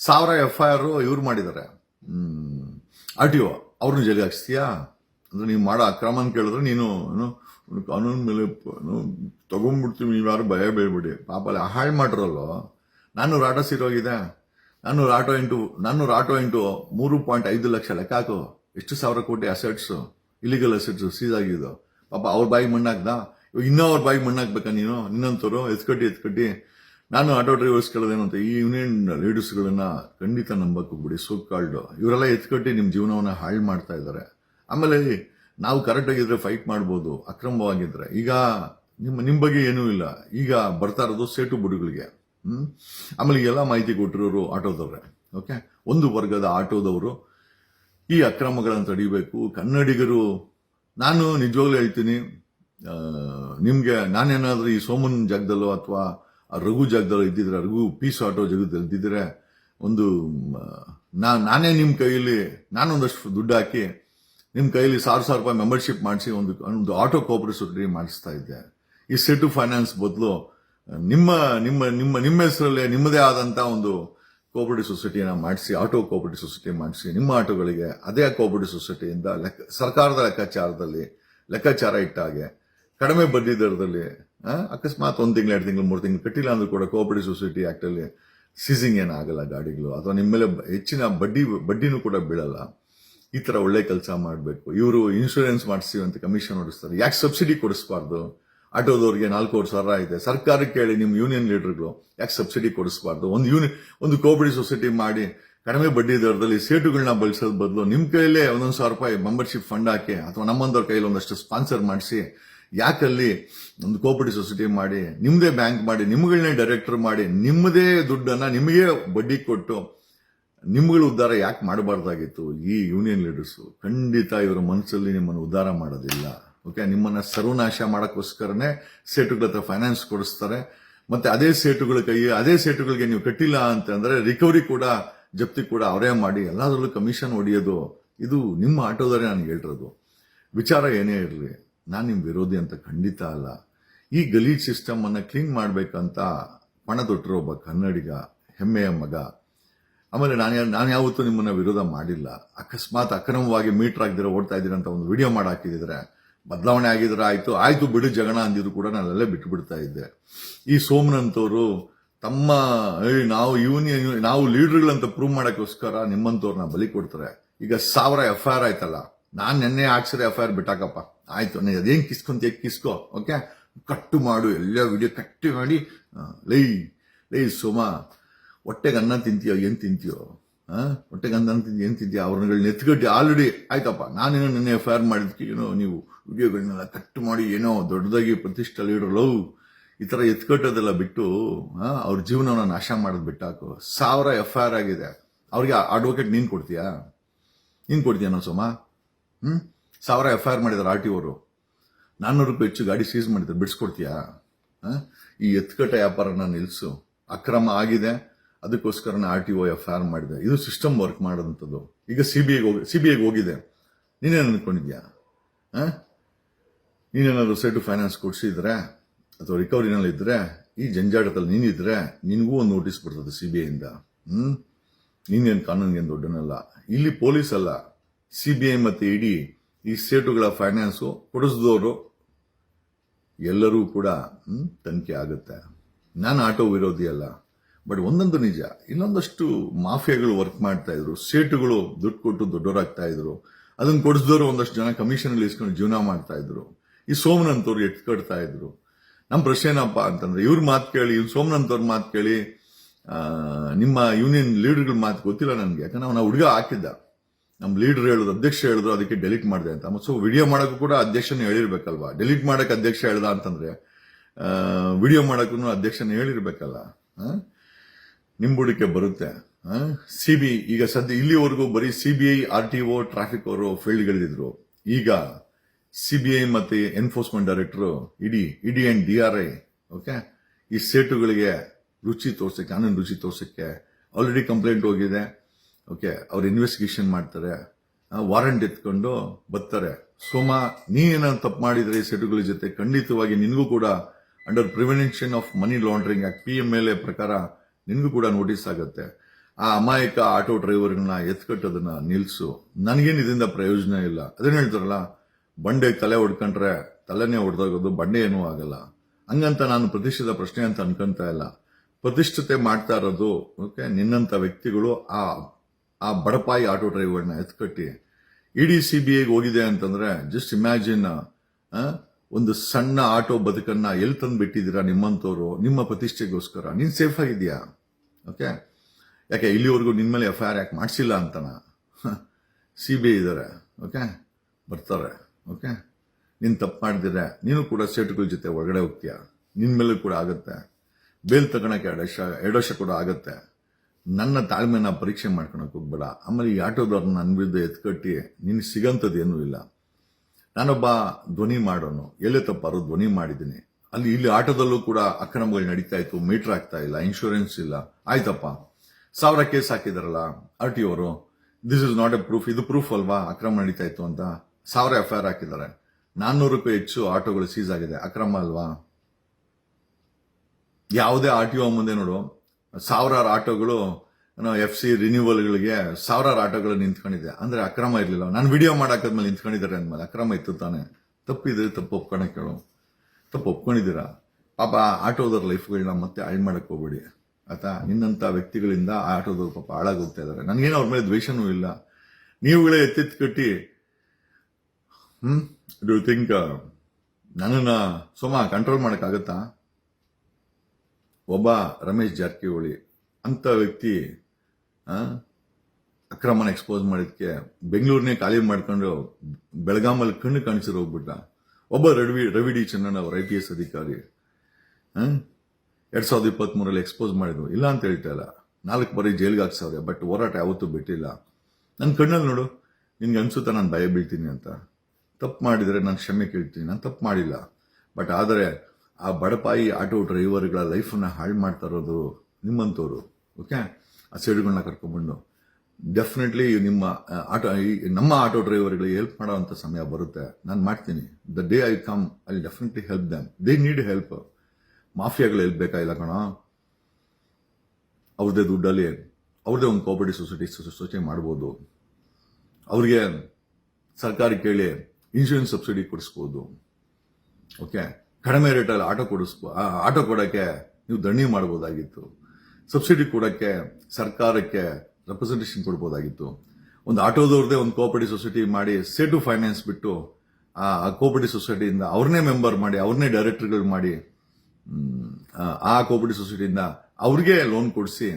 ಸಾವಿರ ಎಫ್ ಐ ಆರ್ ಇವ್ರು ಮಾಡಿದ್ದಾರೆ ಆರ್ ಟಿ ಒ ಅವ್ರನ್ನ ಜೈಲಿಗೆ ಹಾಕ್ಸ್ತೀಯಾ? ಅಂದ್ರೆ ನೀವು ಮಾಡೋ ಅಕ್ರಮ ಅಂತ ಕೇಳಿದ್ರೆ ನೀನು ಕಾನೂನು ಮೇಲೆ ತಗೊಂಡ್ಬಿಡ್ತೀವಿ, ನೀವು ಯಾರು ಭಯ ಬೀಳ್ಬಿಡಿ. ಪಾಪ ಅಲ್ಲಿ ಹಾಳು ಮಾಡ್ರಲ್ಲ ನಾನು ಆಟೋ ಸೀರೋಗಿದೆ ನಾನು ಆಟೋ ಇಂಟು ನಾನು ರಾಟೋ ಇಂಟು ಮೂರು ಪಾಯಿಂಟ್ ಐದು ಲಕ್ಷ ಲೆಕ್ಕ ಹಾಕು. ಎಷ್ಟು ಸಾವಿರ ಕೋಟಿ ಅಸೆಟ್ಸು ಇಲಿಗಲ್ ಅಸೆಟ್ಸು ಸೀಸ್ ಆಗಿದ್ದು ಪಾಪ ಅವ್ರ ಬಾಯಿಗೆ ಮಣ್ಣಾಗ್ದ? ಇನ್ನೂ ಅವ್ರ ಬಾಯಿಗೆ ಮಣ್ಣಾಕ್ಬೇಕಾ ನೀನು? ನಿನ್ನಂತವ್ರು ಎತ್ಕಟ್ಟಿ ಎತ್ಕಟ್ಟಿ ನಾನು ಆಟೋ ಡ್ರೈವರ್ಸ್ ಕೇಳೋದೇನು ಅಂತ, ಈ ಯೂನಿಯನ್ ಲೀಡರ್ಸ್ಗಳನ್ನ ಖಂಡಿತ ನಂಬಕ್ ಹೋಗ್ಬಿಡಿ ಸೋ ಕಾಲ್ಡ್ ಇವರೆಲ್ಲ ಎತ್ಕಟ್ಟಿ ನಿಮ್ಮ ಜೀವನವನ್ನ ಹಾಳು ಮಾಡ್ತಾ ಇದ್ದಾರೆ. ಆಮೇಲೆ ನಾವು ಕರೆಕ್ಟಾಗಿದ್ದರೆ ಫೈಟ್ ಮಾಡ್ಬೋದು ಅಕ್ರಮವಾಗಿದ್ದರೆ ಈಗ ನಿಮ್ಮ ನಿಮ್ಮ ಬಗ್ಗೆ ಏನೂ ಇಲ್ಲ. ಈಗ ಬರ್ತಾ ಇರೋದು ಸೇಟು ಬುಡುಗಳಿಗೆ. ಹ್ಮ್? ಆಮೇಲೆ ಎಲ್ಲ ಮಾಹಿತಿ ಕೊಟ್ಟಿರೋರು ಆಟೋದವ್ರೆ. ಓಕೆ ಒಂದು ವರ್ಗದ ಆಟೋದವರು ಈ ಅಕ್ರಮಗಳನ್ನು ತಡಿಬೇಕು. ಕನ್ನಡಿಗರು, ನಾನು ನಿಜವಾಗ್ಲೂ ಹೇಳ್ತೀನಿ ನಿಮ್ಗೆ ನಾನೇನಾದರೂ ಈ ಸೋಮನ್ ಜಾಗದಲ್ಲೋ ಅಥವಾ ರಘು ಜಾಗದಲ್ಲೋ ಇದ್ದಿದ್ರೆ ರಘು ಪೀಸ್ ಆಟೋ ಜಾಗದಲ್ಲಿ ಇದ್ದಿದ್ರೆ ಒಂದು ನಾ, ನಾನೇ ನಿಮ್ಮ ಕೈಯಲ್ಲಿ ನಾನೊಂದಷ್ಟು ದುಡ್ಡು ಹಾಕಿ ನಿಮ್ಮ ಕೈಯಲ್ಲಿ ಸಾವಿರ ಸಾವಿರ ರೂಪಾಯಿ ಮೆಂಬರ್ಶಿಪ್ ಮಾಡಿಸಿ ಒಂದು ಒಂದು ಆಟೋ ಕೋಪರೇಟಿವ್ ಮಾಡಿಸ್ತಾ ಇದ್ದೆ. ಈ ಸೆಟು ಫೈನಾನ್ಸ್ ಬದಲು ನಿಮ್ಮ ನಿಮ್ಮ ನಿಮ್ಮ ನಿಮ್ಮ ಹೆಸರಲ್ಲೇ ನಿಮ್ಮದೇ ಆದಂತ ಒಂದು ಕೋಪರೇಟಿವ್ ಸೊಸೈಟಿನ ಮಾಡಿಸಿ ಆಟೋ ಕೋಪರೇಟಿವ್ ಸೊಸೈಟಿ ಮಾಡಿಸಿ, ನಿಮ್ಮ ಆಟೋಗಳಿಗೆ ಅದೇ ಕೋಪರೇಟಿವ್ ಸೊಸೈಟಿಯಿಂದ ಲೆಕ್ಕ, ಸರ್ಕಾರದ ಲೆಕ್ಕಾಚಾರದಲ್ಲಿ ಲೆಕ್ಕಾಚಾರ ಇಟ್ಟಾಗೆ. ಕಡಿಮೆ ಬಡ್ಡಿ ದರದಲ್ಲಿ ಅಕಸ್ಮಾತ್ ಒಂದು ತಿಂಗಳು, ಎರಡು ತಿಂಗಳು, ಮೂರು ತಿಂಗಳು ಕಟ್ಟಿಲ್ಲ ಅಂದ್ರೂ ಕೂಡ ಕೋಆಪರೇಟಿವ್ ಸೊಸೈಟಿ ಆ್ಯಕ್ಟಲ್ಲಿ ಸೀಸಿಂಗ್ ಏನಾಗಲ್ಲ ಗಾಡಿಗಳು, ಅಥವಾ ನಿಮ್ಮ ಮೇಲೆ ಹೆಚ್ಚಿನ ಬಡ್ಡಿ, ಬಡ್ಡಿನೂ ಕೂಡ ಬೀಳಲ್ಲ. ಈ ತರ ಒಳ್ಳೆ ಕೆಲಸ ಮಾಡಬೇಕು. ಇವರು ಇನ್ಶೂರೆನ್ಸ್ ಮಾಡಿಸ್ತೀವಿ ಅಂತ ಕಮಿಷನ್ ಹೊಡಿಸ್ತಾರೆ ಯಾಕೆ ಸಬ್ಸಿಡಿ ಕೊಡಿಸ್ಬಾರ್ದು? ಆಟೋದವ್ರಿಗೆ ನಾಲ್ಕೂವರೆ ಸಾವಿರ ಇದೆ. ಸರ್ಕಾರಕ್ಕೆ ಹೇಳಿ ನಿಮ್ಮ ಯೂನಿಯನ್ ಲೀಡರ್ಗಳು ಯಾಕೆ ಸಬ್ಸಿಡಿ ಕೊಡಿಸ್ಬಾರ್ದು? ಒಂದು ಯೂನಿ ಒಂದು ಕೋಪರೇಟಿವ್ ಸೊಸೈಟಿ ಮಾಡಿ ಕಡಿಮೆ ಬಡ್ಡಿ ದರದಲ್ಲಿ ಸೇಟುಗಳನ್ನ ಬಳಸೋದ್ ಬದಲು ನಿಮ್ಮ ಕೈಯಲ್ಲೇ ಒಂದೊಂದು ಸಾವಿರ ರೂಪಾಯಿ ಮೆಂಬರ್ಶಿಪ್ ಫಂಡ್ ಹಾಕಿ, ಅಥವಾ ನಮ್ಮಂದವ್ರ ಕೈಯಲ್ಲಿ ಒಂದಷ್ಟು ಸ್ಪಾನ್ಸರ್ ಮಾಡಿಸಿ ಯಾಕಲ್ಲಿ ಒಂದು ಕೋಪರೇಟಿವ್ ಸೊಸೈಟಿ ಮಾಡಿ ನಿಮ್ಮದೇ ಬ್ಯಾಂಕ್ ಮಾಡಿ ನಿಮ್ಗಳನ್ನೇ ಡೈರೆಕ್ಟರ್ ಮಾಡಿ, ನಿಮ್ಮದೇ ದುಡ್ಡನ್ನ ನಿಮಗೆ ಬಡ್ಡಿ ಕೊಟ್ಟು ನಿಮ್ಗಳ ಉದ್ಧಾರ ಯಾಕೆ ಮಾಡಬಾರ್ದಾಗಿತ್ತು? ಈ ಯೂನಿಯನ್ ಲೀಡರ್ಸ್ ಖಂಡಿತ ಇವರ ಮನಸ್ಸಲ್ಲಿ ನಿಮ್ಮನ್ನು ಉದ್ಧಾರ ಮಾಡೋದಿಲ್ಲ. ಓಕೆ ನಿಮ್ಮನ್ನ ಸರ್ವನಾಶ ಮಾಡೋಕ್ಕೋಸ್ಕರನೇ ಸೇಟುಗಳ ಹತ್ರ ಫೈನಾನ್ಸ್ ಕೊಡಿಸ್ತಾರೆ. ಮತ್ತೆ ಅದೇ ಸೇಟುಗಳ ಕೈ, ಅದೇ ಸೇಟುಗಳಿಗೆ ನೀವು ಕಟ್ಟಿಲ್ಲ ಅಂತಂದ್ರೆ ರಿಕವರಿ ಕೂಡ, ಜಪ್ತಿ ಕೂಡ ಅವರೇ ಮಾಡಿ, ಎಲ್ಲದರಲ್ಲೂ ಕಮಿಷನ್ ಹೊಡೆಯೋದು ಇದು ನಿಮ್ಮ ಆಟೋದರೇ ನಾನು ಹೇಳಿರೋದು. ವಿಚಾರ ಏನೇ ಇರಲಿ. ನಾನು ನಿಮ್ಮ ವಿರೋಧಿ ಅಂತ ಖಂಡಿತ ಅಲ್ಲ. ಈ ಗಲೀಜ್ ಸಿಸ್ಟಮ್ ಅನ್ನ ಕ್ಲೀನ್ ಮಾಡಬೇಕಂತ ಪಣ ತೊಟ್ಟಿರೋ ಒಬ್ಬ ಕನ್ನಡಿಗ, ಹೆಮ್ಮೆಯ ಮಗ. ಆಮೇಲೆ ನಾನು ನಾನು ಯಾವತ್ತೂ ನಿಮ್ಮನ್ನ ವಿರೋಧ ಮಾಡಿಲ್ಲ. ಅಕಸ್ಮಾತ್ ಅಕ್ರಮವಾಗಿ ಮೀಟರ್ ಆಗದಿರೋ ಓಡ್ತಾ ಇದ್ದೀರ ಅಂತ ಒಂದು ವಿಡಿಯೋ ಮಾಡಿ ಹಾಕಿದ್ರೆ ಬದಲಾವಣೆ ಆಗಿದ್ರೆ ಆಯಿತು. ಆಯಿತು ಬಿಡು ಜಗಣ ಅಂದಿದ್ರು ಕೂಡ ನಾನು ಬಿಟ್ಟು ಬಿಡ್ತಾ ಇದ್ದೆ. ಈ ಸೋಮನಂತವರು ತಮ್ಮ ನಾವು ಯೂನಿಯನ್ ನಾವು ಲೀಡರ್ಗಳಂತ ಪ್ರೂವ್ ಮಾಡೋಕ್ಕೋಸ್ಕರ ನಿಮ್ಮಂತವ್ರನ್ನ ಬಲಿ ಕೊಡ್ತಾರೆ. ಈಗ ಸಾವಿರ ಎಫ್ ಐ ಆರ್ ಆಯ್ತಲ್ಲ. ನಾನು ನಿನ್ನೆ ಹಾಕ್ಸಿದ್ರೆ ಎಫ್ ಐ ಆರ್ ಬಿಟ್ಟಾಕಪ್ಪ. ಆಯ್ತು ನನಗೆ ಅದೇನ್ ಕಿಸ್ಕೊಂತ ಕಿಸ್ಕೋ? ಓಕೆ ಕಟ್ಟು ಮಾಡು, ಎಲ್ಲ ವಿಡಿಯೋ ಕಟ್ಟು ಮಾಡಿ ಲೈ ಲೈ ಸೋಮ, ಹೊಟ್ಟೆಗೆ ಅನ್ನ ತಿಂತೀಯೋ, ಏನು ತಿಂತೀಯೋ? ಹಾಂ ಹೊಟ್ಟೆಗೆ ಅನ್ನ ತಿಂತೀಯ, ಏನು ತಿಂತೀಯ? ಅವ್ರನ್ನ ಎತ್ಕಟ್ಟಿ ಆಲ್ರೆಡಿ ಆಯ್ತಪ್ಪ. ನಾನೇನೋ ನಿನ್ನೆ ಎಫ್ ಐ ಆರ್ ಮಾಡಿದ್ಕೆ, ಏನೋ ನೀವು ವಿಡಿಯೋಗಳನ್ನೆಲ್ಲ ಕಟ್ಟು ಮಾಡಿ, ಏನೋ ದೊಡ್ಡದಾಗಿ ಪ್ರತಿಷ್ಠೆ ಲವ್ ಈ ಥರ ಎತ್ಕಟ್ಟೋದೆಲ್ಲ ಬಿಟ್ಟು ಅವ್ರ ಜೀವನವನ್ನ ನಾಶ ಮಾಡೋದು ಬಿಟ್ಟಾಕು. ಸಾವಿರ ಎಫ್ ಐ ಆರ್ ಆಗಿದೆ. ಅವ್ರಿಗೆ ಅಡ್ವೊಕೇಟ್ ನೀನು ಕೊಡ್ತೀಯಾ? ನೀನ್ ಕೊಡ್ತೀಯನೋ ಸೋಮ? ಹ್ಮ್? ಸಾವಿರ ಎಫ್ ಐ ಆರ್ ಮಾಡಿದ್ದಾರೆ ಆರ್ ಟಿ ಅವರು ರೂಪಾಯಿ ಹೆಚ್ಚು ಗಾಡಿ ಸೀಸ್ ಮಾಡಿದ್ದಾರೆ ಬಿಡಿಸ್ಕೊಡ್ತೀಯಾ? ಈ ಎತ್ಕಟ್ಟ ವ್ಯಾಪಾರನ ನಿಲ್ಲಿಸು ಅಕ್ರಮ ಆಗಿದೆ. ಅದಕ್ಕೋಸ್ಕರ R T O F I R ಮಾಡಿದೆ. ಇದು ಸಿಸ್ಟಮ್ ವರ್ಕ್ ಮಾಡೋದಂಥದ್ದು ಈಗ ಸಿ ಬಿ ಐಗೆ ಹೋಗಿ ಸಿ ಬಿ ಐಗೆ ಹೋಗಿದೆ. ನೀನೇನು ಅಂದ್ಕೊಂಡಿದ್ಯಾ? ನೀನೇನಾದ್ರು ಸೈಟು ಫೈನಾನ್ಸ್ ಕೊಡಿಸಿದ್ರೆ ಅಥವಾ ರಿಕವರಿನಲ್ಲಿ ಇದ್ದರೆ ಈ ಜಂಜಾಟದಲ್ಲಿ ನೀನಿದ್ರೆ, ನಿನಗೂ ಒಂದು ನೋಟಿಸ್ ಬರ್ತದೆ ಸಿ ಬಿ ಐಯಿಂದ ಹ್ಞೂ ನೀನೇನು ಕಾನೂನಿಗೇನು ದೊಡ್ಡನಲ್ಲ. ಇಲ್ಲಿ ಪೊಲೀಸ್ ಅಲ್ಲ ಸಿ ಬಿ ಐ ಮತ್ತು ಇಡಿ ಈ ಸೇಟುಗಳ ಫೈನಾನ್ಸು ಕೊಡಿಸಿದವರು ಎಲ್ಲರೂ ಕೂಡ ತನಿಖೆ ಆಗುತ್ತೆ. ನಾನು ಆಟೋ ವಿರೋಧಿ ಅಲ್ಲ ಬಟ್ ಒಂದೊಂದು ನಿಜ, ಇನ್ನೊಂದಷ್ಟು ಮಾಫಿಯಾಗಳು ವರ್ಕ್ ಮಾಡ್ತಾ ಇದ್ರು, ಸೇಟುಗಳು ದುಡ್ಡು ಕೊಟ್ಟು ದೊಡ್ಡವರಾಗ್ತಾ ಇದ್ರು, ಅದನ್ನ ಕೊಡಿಸಿದವರು ಒಂದಷ್ಟು ಜನ ಕಮಿಷನ್ ಇಸ್ಕೊಂಡು ಜೀವನ ಮಾಡ್ತಾ ಇದ್ರು. ಈ ಸೋಮನಂತವ್ರು ಎತ್ಕಡ್ತಾ ಇದ್ರು. ನಮ್ಮ ಪ್ರಶ್ನೆ ಏನಪ್ಪ ಅಂತಂದ್ರೆ, ಇವ್ರ ಮಾತು ಕೇಳಿ ಇವ್ರು ಸೋಮನಂತವ್ರ ಮಾತು ಕೇಳಿ ನಿಮ್ಮ ಯೂನಿಯನ್ ಲೀಡರ್ಗಳ ಮಾತು ಗೊತ್ತಿಲ್ಲ ನನಗೆ, ಯಾಕಂದ್ರೆ ಅವನ ಹುಡುಗ ಹಾಕಿದ್ದ. ನಮ್ಮ ಲೀಡರ್ ಹೇಳಿದ್ರು, ಅಧ್ಯಕ್ಷ ಹೇಳಿದ್ರು, ಅದಕ್ಕೆ ಡೆಲೀಟ್ ಮಾಡಿದೆ ಅಂತ. ಸೊ ವಿಡಿಯೋ ಮಾಡೋಕ್ಕೂ ಕೂಡ ಅಧ್ಯಕ್ಷನ ಹೇಳಿರ್ಬೇಕಲ್ವಾ? ಡೆಲೀಟ್ ಮಾಡಕ್ಕೆ ಅಧ್ಯಕ್ಷ ಹೇಳ್ದ ಅಂತಂದ್ರೆ ವಿಡಿಯೋ ಮಾಡೋಕ್ಕೂ ಅಧ್ಯಕ್ಷನ ಹೇಳಿರ್ಬೇಕಲ್ಲ? ನಿಂಬುಡಿಕೆ ಬರುತ್ತೆ. ಸಿ ಬಿ ಈಗ ಸದ್ಯ ಇಲ್ಲಿವರೆಗೂ ಬರೀ C B I R T O traffic ಅವರು ಫೀಲ್ಡ್ಗಳಿದ್ರು ಈಗ ಸಿ ಬಿ ಐ ಮತ್ತೆ enforcement director ED ED and D R I okay ಈ ಸೇಟುಗಳಿಗೆ ರುಚಿ ತೋರ್ಸಕ್ಕೆ, ಕಾನೂನು ರುಚಿ ತೋರ್ಸಕ್ಕೆ ಆಲ್ರೆಡಿ ಕಂಪ್ಲೇಂಟ್ ಹೋಗಿದೆ. ಓಕೆ ಅವ್ರು ಇನ್ವೆಸ್ಟಿಗೇಷನ್ ಮಾಡ್ತಾರೆ. ವಾರಂಟ್ ಎತ್ಕೊಂಡು ಬರ್ತಾರೆ. ಸೋಮ ನೀನೇನಾದ್ರು ತಪ್ಪು ಮಾಡಿದ್ರೆ ಈ ಸೆಟುಗಳ ಜೊತೆ ಖಂಡಿತವಾಗಿ ನಿನಗೂ ಕೂಡ under prevention of money laundering act P M L A ಪ್ರಕಾರ ನಿನಗೂ ಕೂಡ ನೋಟಿಸ್ ಆಗುತ್ತೆ. ಆ ಅಮಾಯಕ ಆಟೋ ಡ್ರೈವರ್ಗಳನ್ನ ಎತ್ಕಟ್ಟೋದನ್ನ ನಿಲ್ಸು. ನನಗೇನು ಇದರಿಂದ ಪ್ರಯೋಜನ ಇಲ್ಲ. ಅದನ್ನ ಹೇಳ್ತಾರಲ್ಲ, ಬಂಡೆ ತಲೆ ಹೊಡ್ಕೊಂಡ್ರೆ ತಲೆನೇ ಹೊಡೆದೋಗೋದು ಬಂಡೆ ಏನೂ ಆಗಲ್ಲ. ಹಂಗಂತ ನಾನು ಪ್ರತಿಷ್ಠಿತ ಪ್ರಶ್ನೆ ಅಂತ ಅನ್ಕೊಂತ ಇಲ್ಲ. ಪ್ರತಿಷ್ಠತೆ ಮಾಡ್ತಾ ಇರೋದು ಓಕೆ ನಿನ್ನಂಥ ವ್ಯಕ್ತಿಗಳು ಆ ಆ ಬಡಪಾಯಿ ಆಟೋ ಡ್ರೈವರ್ನ ಎತ್ಕಟ್ಟಿ ಇಡೀ ಸಿ ಬಿ ಐಗೆ ಹೋಗಿದೆ ಅಂತಂದ್ರೆ ಜಸ್ಟ್ ಇಮ್ಯಾಜಿನ್ ಒಂದು ಸಣ್ಣ ಆಟೋ ಬದುಕನ್ನ ಎಲ್ಲಿ ತಂದು ಬಿಟ್ಟಿದ್ದೀರಾ ನಿಮ್ಮಂತವ್ರು ನಿಮ್ಮ ಪ್ರತಿಷ್ಠೆಗೋಸ್ಕರ? ನೀನ್ ಸೇಫ್ ಆಗಿದ್ಯಾ ಓಕೆ ಯಾಕೆ, ಇಲ್ಲಿವರೆಗೂ ನಿಮ್ಮ ಮೇಲೆ ಎಫ್ ಐ ಆರ್ ಯಾಕೆ ಮಾಡಿಸಿಲ್ಲ ಅಂತನ? ಸಿ ಬಿ ಐ ಇದ್ದಾರೆ ಓಕೆ ಬರ್ತಾರೆ ಓಕೆ ನೀನು ತಪ್ಪು ಮಾಡಿದ್ರೆ ನೀನು ಕೂಡ ಸೇಟುಗಳ ಜೊತೆ ಒಳಗಡೆ ಹೋಗ್ತೀಯಾ? ನಿನ್ನ ಮೇಲೂ ಕೂಡ ಆಗುತ್ತೆ. ಬೇಲ್ ತಗೊಳಕ್ಕೆ ಎರಡು ವರ್ಷ ಎರಡು ವರ್ಷ ಕೂಡ ಆಗುತ್ತೆ. ನನ್ನ ತಾಳ್ಮೆನ ಪರೀಕ್ಷೆ ಮಾಡ್ಕೊಳಕ್ ಹೋಗ್ಬೇಡ. ಆಮೇಲೆ ಈ ಆಟೋದವ್ರನ್ನ ನನ್ನ ವಿರುದ್ಧ ಎತ್ಕಟ್ಟಿ, ನಿನ್ ಸಿಗಂಥದ್ದೇನೂ ಇಲ್ಲ. ನಾನೊಬ್ಬ ಧ್ವನಿ ಮಾಡೋನು. ಎಲ್ಲೇ ತಪ್ಪಾರು ಧ್ವನಿ ಮಾಡಿದ್ದೀನಿ. ಅಲ್ಲಿ ಇಲ್ಲಿ ಆಟೋದಲ್ಲೂ ಕೂಡ ಅಕ್ರಮಗಳು ನಡೀತಾ ಇತ್ತು. ಮೀಟರ್ ಆಗ್ತಾ ಇಲ್ಲ ಇನ್ಶೂರೆನ್ಸ್ ಇಲ್ಲ. ಆಯ್ತಪ್ಪ. ಸಾವಿರ ಕೇಸ್ ಹಾಕಿದಾರಲ್ಲ, ಆರ್ ಟಿ ಅವರು this is not a proof ಇದು ಪ್ರೂಫ್ ಅಲ್ವಾ? ಅಕ್ರಮ ನಡೀತಾ ಇತ್ತು ಅಂತ. ಸಾವಿರ ಎಫ್ ಐ ಆರ್ ಹಾಕಿದ್ದಾರೆ. ರೂಪಾಯಿ ಹೆಚ್ಚು ಆಟೋಗಳು ಸೀಸ್ ಆಗಿದೆ. ಅಕ್ರಮ ಅಲ್ವಾ? ಯಾವುದೇ ಆರ್ ಟಿ ಒ ಮುಂದೆ ನೋಡು. ಸಾವಿರಾರು ಆಟೋಗಳು ಎಫ್ ಸಿ ರಿನ್ಯೂವಲ್ಗಳಿಗೆ ಸಾವಿರಾರು ಆಟೋಗಳು ನಿಂತ್ಕೊಂಡಿದೆ. ಅಂದ್ರೆ ಅಕ್ರಮ ಇರಲಿಲ್ಲ. ನಾನು ವಿಡಿಯೋ ಮಾಡಾಕದ್ಮೇಲೆ ನಿಂತ್ಕೊಂಡಿದ್ದಾರೆ ಅಂದ್ಮೇಲೆ ಅಕ್ರಮ ಇತ್ತು ತಾನೆ. ತಪ್ಪಿದ್ರೆ ತಪ್ಪು ಒಪ್ಕೊಳಕ್ಕೆ ಕೇಳು. ತಪ್ಪು ಒಪ್ಕೊಂಡಿದ್ದೀರಾ? ಪಾಪ ಆಟೋದವ್ರ ಲೈಫ್ಗಳನ್ನ ಮತ್ತೆ ಹಾಳು ಮಾಡಕ್ ಹೋಗ್ಬೇಡಿ. ಆಯ್ತಾ? ನಿನ್ನಂಥ ವ್ಯಕ್ತಿಗಳಿಂದ ಆ ಆಟೋದವ್ರು ಪಾಪ ಹಾಳಾಗೋಗ್ತಾ ಇದಾರೆ ನನಗೇನು ಅವ್ರ ಮೇಲೆ ದ್ವೇಷನೂ ಇಲ್ಲ. ನೀವುಗಳೇ ಎತ್ತೆತ್ತು ಕಟ್ಟಿ, ಹ್ಮ್ ಯು ಥಿಂಕ್ ನನ್ನನ್ನು ಸುಮ ಕಂಟ್ರೋಲ್ ಮಾಡಕ್ಕಾಗತ್ತಾ? ಒಬ್ಬ ರಮೇಶ್ ಜಾರಕಿಹೊಳಿ ಅಂತ ವ್ಯಕ್ತಿ ಅಕ್ರಮನ ಎಕ್ಸ್ಪೋಸ್ ಮಾಡಿದಕ್ಕೆ ಬೆಂಗಳೂರಿನೇ ಖಾಲಿ ಮಾಡ್ಕೊಂಡು ಬೆಳಗಾಮಲ್ಲಿ ಕಣ್ಣು ಕಾಣಿಸಿರೋ ಹೋಗ್ಬಿಟ್ಟ ಒಬ್ಬ ರವಿ ರವಿ ಡಿ ಚಂದ್ರನ್ ಅವರು ಐ ಪಿ ಎಸ್ ಅಧಿಕಾರಿ ಎರಡು ಸಾವಿರದ ಇಪ್ಪತ್ತ್ ಮೂರಲ್ಲಿ ಎಕ್ಸ್ಪೋಸ್ ಮಾಡಿದ್ರು. ಇಲ್ಲ ಅಂತ ಹೇಳ್ತಾ ಇಲ್ಲ. ನಾಲ್ಕು ಬರೀ ಜೈಲ್ಗೆ ಹಾಕ್ಸವ್ರೆ ಬಟ್ ಹೋರಾಟ ಯಾವತ್ತೂ ಬಿಟ್ಟಿಲ್ಲ. ನನ್ನ ಕಣ್ಣಲ್ಲಿ ನೋಡು, ನಿನ್ಗೆ ಅನಿಸುತ್ತಾ ನಾನು ಭಯ ಬೀಳ್ತೀನಿ ಅಂತ. ತಪ್ಪು ಮಾಡಿದರೆ ನಾನು ಕ್ಷಮೆ ಕೇಳ್ತೀನಿ. ನಾನು ತಪ್ಪು ಮಾಡಿಲ್ಲ. ಬಟ್ ಆದರೆ ಆ ಬಡಪಾಯಿ ಆಟೋ ಡ್ರೈವರ್ಗಳ ಲೈಫನ್ನ ಹಾಳು ಮಾಡ್ತಾ ಇರೋದು ನಿಮ್ಮಂಥವ್ರು ಓಕೆ ಆ ಸೈಡ್ಗಳನ್ನ ಕರ್ಕೊಂಡ್ಬಂದು. ಡೆಫಿನೆಟ್ಲಿ ನಿಮ್ಮ ಆಟೋ ನಮ್ಮ ಆಟೋ ಡ್ರೈವರ್ಗಳಿಗೆ ಹೆಲ್ಪ್ ಮಾಡೋವಂಥ ಸಮಯ ಬರುತ್ತೆ. ನಾನು ಮಾಡ್ತೀನಿ. The day I come I definitely help them they need help ಮಾಫಿಯಾಗಳು help ಬೇಕಾಗಿಲ್ಲ ಕಣ? ಅವ್ರದ್ದೇ ದುಡ್ಡಲ್ಲಿ ಅವ್ರದ್ದೇ ಒಂದು ಕೋಪರೇಟಿವ್ ಸೊಸೈಟಿ ಸೊಸೈಟಿ ಮಾಡ್ಬೋದು. ಅವ್ರಿಗೆ ಸರ್ಕಾರ ಕೇಳಿ ಇನ್ಶೂರೆನ್ಸ್ ಸಬ್ಸಿಡಿ ಕೊಡಿಸ್ಬೋದು. ಓಕೆ ಕಡಿಮೆ ರೇಟಲ್ಲಿ ಆಟೋ ಕೊಡಿಸ್ ಆಟೋ ಕೊಡೋಕ್ಕೆ ನೀವು ದಣಿ ಮಾಡ್ಬೋದಾಗಿತ್ತು. ಸಬ್ಸಿಡಿ ಕೊಡೋಕ್ಕೆ ಸರ್ಕಾರಕ್ಕೆ ರೆಪ್ರೆಸೆಂಟೇಷನ್ ಕೊಡ್ಬೋದಾಗಿತ್ತು. ಒಂದು ಆಟೋದವ್ರದ್ದೇ ಒಂದು ಕೋಪರೇಟಿವ್ ಸೊಸೈಟಿ ಮಾಡಿ ಸೇಟು ಫೈನಾನ್ಸ್ ಬಿಟ್ಟು ಆ ಕೋಪರೇಟಿವ್ ಸೊಸೈಟಿಯಿಂದ ಅವ್ರನ್ನೇ ಮೆಂಬರ್ ಮಾಡಿ ಅವ್ರನ್ನೇ ಡೈರೆಕ್ಟರ್ಗಳು ಮಾಡಿ ಆ, ಕೋಪಡಿ ಕೋಪರೇಟಿವ್ ಸೊಸೈಟಿಯಿಂದ ಅವ್ರಿಗೆ ಲೋನ್ ಕೊಡಿಸಿ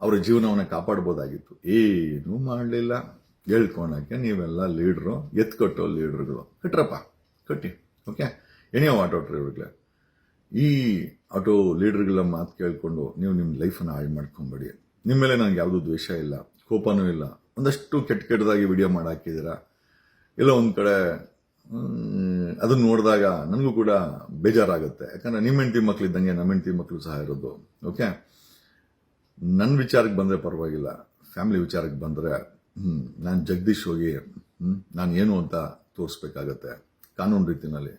ಅವರ ಜೀವನವನ್ನು ಕಾಪಾಡ್ಬೋದಾಗಿತ್ತು. ಏನೂ ಮಾಡಲಿಲ್ಲ. ಹೇಳ್ಕೊಳಕ್ಕೆ ನೀವೆಲ್ಲ ಲೀಡ್ರು ಎತ್ಕೊಟ್ಟೋ ಲೀಡ್ರುಗಳು ಕಟ್ರಪ್ಪ ಕಟ್ಟಿ ಓಕೆ ಏನೇ ಆಟೋ ಡ್ರೈವರ್ಗಳೇ ಈ ಆಟೋ ಲೀಡರ್ಗಳ ಮಾತು ಕೇಳಿಕೊಂಡು ನೀವು ನಿಮ್ಮ ಲೈಫನ್ನು ಹಾಳು ಮಾಡ್ಕೊಂಬೇಡಿ. ನಿಮ್ಮ ಮೇಲೆ ನನಗೆ ಯಾವುದೂ ದ್ವೇಷ ಇಲ್ಲ, ಕೋಪನೂ ಇಲ್ಲ, ಒಂದಷ್ಟು ಕೆಟ್ಟ ಕೆಟ್ಟದಾಗಿ ವಿಡಿಯೋ ಮಾಡಾಕಿದ್ದೀರಾ? ಇಲ್ಲ ಒಂದು ಕಡೆ ಅದನ್ನು ನೋಡಿದಾಗ ನನಗೂ ಕೂಡ ಬೇಜಾರಾಗುತ್ತೆ. ಯಾಕಂದರೆ ನಿಮ್ಮ ಹೆಂಡತಿ ಮಕ್ಳಿದ್ದಂಗೆ ನಮ್ಮ ಹೆಂಡತಿ ಮಕ್ಕಳು ಸಹ ಇರೋದು ಓಕೆ ನನ್ನ ವಿಚಾರಕ್ಕೆ ಬಂದರೆ ಪರವಾಗಿಲ್ಲ ಫ್ಯಾಮಿಲಿ ವಿಚಾರಕ್ಕೆ ಬಂದರೆ ನಾನು ಜಗದೀಶ್ ಹೋಗಿ ನಾನು ಏನು ಅಂತ ತೋರಿಸ್ಬೇಕಾಗತ್ತೆ, ಕಾನೂನು ರೀತಿನಲ್ಲಿ.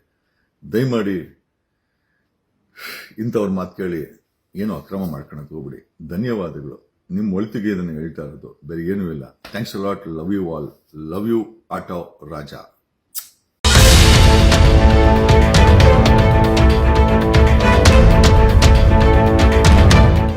ದಯಮಾಡಿ ಇಂಥವ್ರ ಮಾತು ಕೇಳಿ ಏನೋ ಅಕ್ರಮ ಮಾಡ್ಕೊಳಕ್ಕೆ ಹೋಗ್ಬಿಡಿ. ಧನ್ಯವಾದಗಳು. ನಿಮ್ಮ ಒಳಿತಿಗೆ ಇದನ್ನು ಹೇಳ್ತಾ ಇರೋದು. ಬೇರೆ ಏನೂ ಇಲ್ಲ. Thanks lot love you all love you auto Raja.